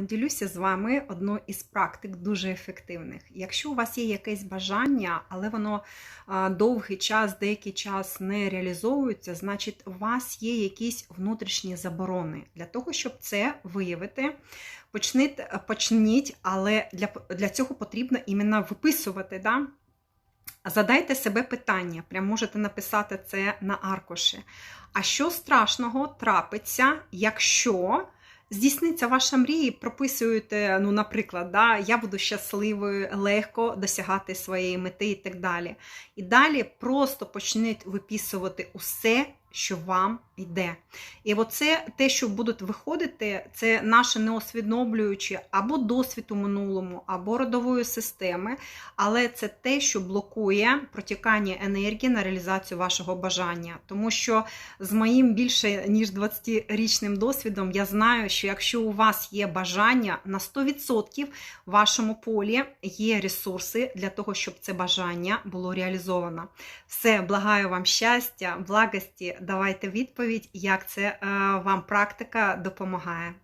Ділюся з вами одною із практик дуже ефективних. Якщо у вас є якесь бажання, але воно довгий час, деякий час не реалізовується, значить у вас є якісь внутрішні заборони. Для того, щоб це виявити, почніть, почніть але для, для цього потрібно іменно виписувати. Да? Задайте себе питання, прям можете написати це на аркуші. А що страшного трапиться, якщо здійсниться ваша мрія, прописуєте, ну, наприклад, да, я буду щасливою, легко досягати своєї мети і так далі. І далі просто почніть виписувати усе, що вам йде. І оце те, що будуть виходити, це наше неосвідомлююче або досвід у минулому, або родової системи, але це те, що блокує протікання енергії на реалізацію вашого бажання. Тому що з моїм більше ніж 20-річним досвідом я знаю, що якщо у вас є бажання на 100% в вашому полі є ресурси для того, щоб це бажання було реалізовано. Все, благаю вам щастя, благості. Давайте відповідь, як це е, вам практика допомагає.